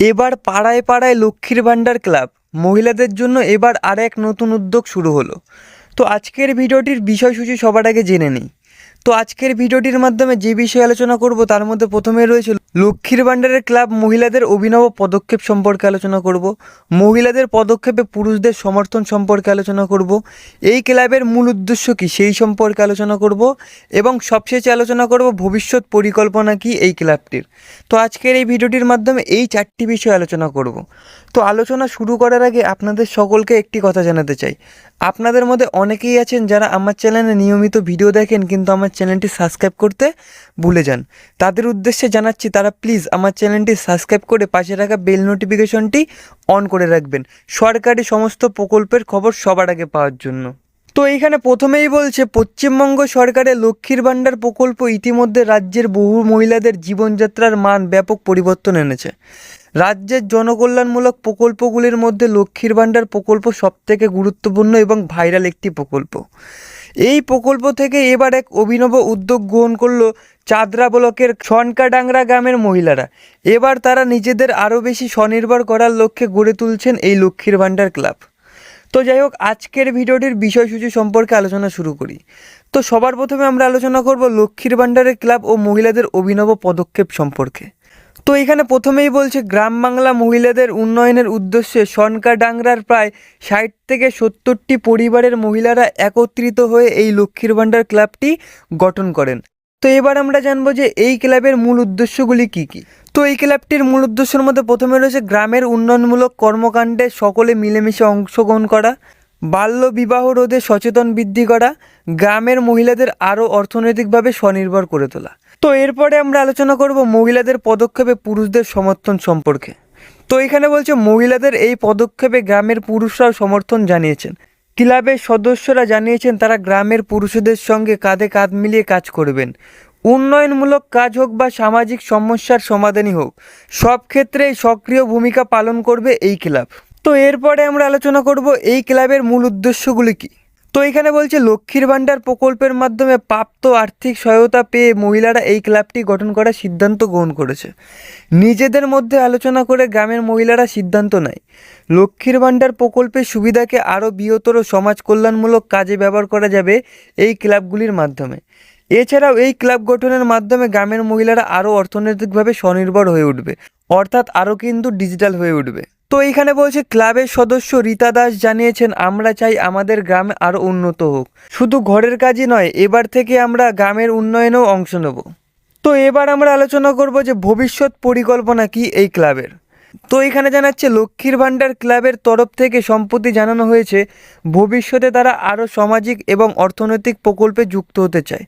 এবার পাড়ায় পাড়ায় লক্ষ্মীর ভাণ্ডার ক্লাব। মহিলাদের জন্য এবার আর এক নতুন উদ্যোগ শুরু হলো। তো আজকের ভিডিওটির বিষয়সূচি সবার আগে জেনে নিই। তো আজকের ভিডিওটির মাধ্যমে যে বিষয়ে আলোচনা করব, তার মধ্যে প্রথমে রয়েছে লক্ষ্মীর ভাণ্ডারের ক্লাব মহিলাদের অভিনব পদক্ষেপ সম্পর্কে আলোচনা করব, মহিলাদের পদক্ষেপে পুরুষদের সমর্থন সম্পর্কে আলোচনা করব, এই ক্লাবের মূল উদ্দেশ্য কী সেই সম্পর্কে আলোচনা করব এবং সবশেষে আলোচনা করব ভবিষ্যৎ পরিকল্পনা কি এই ক্লাবটির। তো আজকের এই ভিডিওটির মাধ্যমে এই চারটি বিষয়ে আলোচনা করব। তো আলোচনা শুরু করার আগে আপনাদের সকলকে একটি কথা জানাতে চাই। আপনাদের মধ্যে অনেকেই আছেন যারা আমার চ্যানেলে নিয়মিত ভিডিও দেখেন, কিন্তু আমার চ্যানেলটি সাবস্ক্রাইব করতে ভুলে যান। তাদের উদ্দেশ্যে জানাচ্ছি, তারা প্লিজ আমার চ্যানেলটি সাবস্ক্রাইব করে পাশে রাখা বেল নোটিফিকেশনটি অন করে রাখবেন। সরকারি সমস্ত প্রকল্পের খবর সবার আগে পাওয়ার জন্য। তো এইখানে প্রথমেই বলছে, পশ্চিমবঙ্গ সরকারের লক্ষ্মীর ভাণ্ডার প্রকল্প ইতিমধ্যে রাজ্যের বহু মহিলাদের জীবনযাত্রার মান ব্যাপক পরিবর্তন এনেছে। রাজ্যের জনকল্যাণমূলক প্রকল্পগুলির মধ্যে লক্ষ্মীর ভাণ্ডার প্রকল্প সবথেকে গুরুত্বপূর্ণ এবং ভাইরাল একটি প্রকল্প। এই প্রকল্প থেকে এবার এক অভিনব উদ্যোগ গ্রহণ করল চাদরা ব্লকের সনকাডাংরা গ্রামের মহিলারা। এবার তারা নিজেদের আরও বেশি স্বনির্ভর করার লক্ষ্যে গড়ে তুলছেন এই লক্ষ্মীর ভাণ্ডার ক্লাব। তো যাই হোক, আজকের ভিডিওটির বিষয়সূচি সম্পর্কে আলোচনা শুরু করি। তো সবার প্রথমে আমরা আলোচনা করব লক্ষ্মীর ভাণ্ডারের ক্লাব ও মহিলাদের অভিনব পদক্ষেপ সম্পর্কে। তো এখানে প্রথমেই বলছে, গ্রাম বাংলা মহিলাদের উন্নয়নের উদ্দেশ্যে সনকা ডাংরার প্রায় ষাট থেকে সত্তরটি পরিবারের মহিলারা একত্রিত হয়ে এই লক্ষ্মীর ভাণ্ডার ক্লাবটি গঠন করেন। তো এবার আমরা জানব যে এই ক্লাবের মূল উদ্দেশ্যগুলি কী কী। তো এই ক্লাবটির মূল উদ্দেশ্যের মধ্যে প্রথমে রয়েছে গ্রামের উন্নয়নমূলক কর্মকাণ্ডে সকলে মিলেমিশে অংশগ্রহণ করা, বাল্য বিবাহ রোধে সচেতন বৃদ্ধি করা, গ্রামের মহিলাদের আরও অর্থনৈতিকভাবে স্বনির্ভর করে তোলা। তো এরপরে আমরা আলোচনা করব মহিলাদের পদক্ষেপে পুরুষদের সমর্থন সম্পর্কে। তো এখানে বলছে মহিলাদের এই পদক্ষেপে গ্রামের পুরুষরাও সমর্থন জানিয়েছেন। ক্লাবের সদস্যরা জানিয়েছেন, তারা গ্রামের পুরুষদের সঙ্গে কাঁধে কাঁধ মিলিয়ে কাজ করবেন। উন্নয়নমূলক কাজ হোক বা সামাজিক সমস্যার সমাধানই হোক, সব ক্ষেত্রেই সক্রিয় ভূমিকা পালন করবে এই ক্লাব। তো এরপরে আমরা আলোচনা করব এই ক্লাবের মূল উদ্দেশ্যগুলি কী? তো এখানে বলছে, লক্ষ্মীর ভাণ্ডার প্রকল্পের মাধ্যমে প্রাপ্ত আর্থিক সহায়তা পেয়ে মহিলারা এই ক্লাবটি গঠন করার সিদ্ধান্ত গ্রহণ করেছে। নিজেদের মধ্যে আলোচনা করে গ্রামের মহিলারা সিদ্ধান্ত নেয়। লক্ষ্মীর ভাণ্ডার প্রকল্পের সুবিধাকে আরও বৃহত্তর সমাজ কল্যাণমূলক কাজে ব্যবহার করা যাবে এই ক্লাবগুলির মাধ্যমে। এছাড়াও এই ক্লাব গঠনের মাধ্যমে গ্রামের মহিলারা আরও অর্থনৈতিকভাবে স্বনির্ভর হয়ে উঠবে। অর্থাৎ আরও কিন্তু ডিজিটাল হয়ে উঠবে। তো এইখানে বলছে, ক্লাবের সদস্য রীতা দাস জানিয়েছেন, আমরা চাই আমাদের গ্রাম আরও উন্নত হোক। শুধু ঘরের কাজই নয়, এবার থেকে আমরা গ্রামের উন্নয়নেও অংশ নেব। তো এবার আমরা আলোচনা করব যে ভবিষ্যৎ পরিকল্পনা কি এই ক্লাবের? তো এখানে জানাচ্ছে, লক্ষ্মীর ভাণ্ডার ক্লাবের তরফ থেকে সম্প্রতি জানানো হয়েছে, ভবিষ্যতে তারা আরও সামাজিক এবং অর্থনৈতিক প্রকল্পে যুক্ত হতে চায়।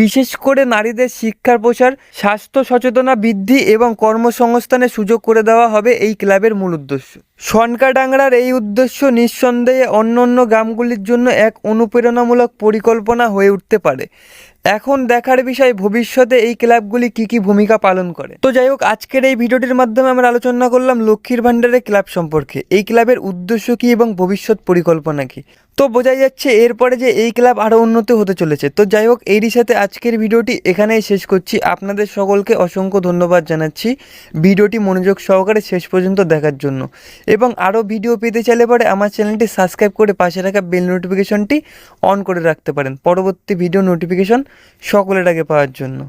বিশেষ করে নারীদের শিক্ষার প্রসার, স্বাস্থ্য সচেতনা বৃদ্ধি এবং কর্মসংস্থানের সুযোগ করে দেওয়া হবে এই ক্লাবের মূল উদ্দেশ্য। সনকাডাংরার এই উদ্দেশ্য নিঃসন্দেহে অন্য অন্য গ্রামগুলির জন্য এক অনুপ্রেরণামূলক পরিকল্পনা হয়ে উঠতে পারে। এখন দেখার বিষয়, ভবিষ্যতে এই ক্লাবগুলি কী কী ভূমিকা পালন করে? তো যাই হোক, আজকের এই ভিডিওটির মাধ্যমে আমরা আলোচনা করলাম লক্ষ্মীর ভাণ্ডারের ক্লাব সম্পর্কে। এই ক্লাবের উদ্দেশ্য কী এবং ভবিষ্যৎ পরিকল্পনা কী? তো বোঝাই যাচ্ছে এরপরে যে এই ক্লাব আরও উন্নত হতে চলেছে। তো যাই হোক, এরই সাথে আজকের ভিডিওটি এখানেই শেষ করছি। আপনাদের সকলকে অসংখ্য ধন্যবাদ জানাচ্ছি। ভিডিওটি মনোযোগ সহকারে শেষ পর্যন্ত দেখার জন্য। এবং আরও ভিডিও পেতে চাইলে পরে আমার চ্যানেলটি সাবস্ক্রাইব করে পাশে রাখা বেল নোটিফিকেশনটি অন করে রাখতে পারেন। পরবর্তী ভিডিও নোটিফিকেশন সকলের আগে পাওয়ার জন্য।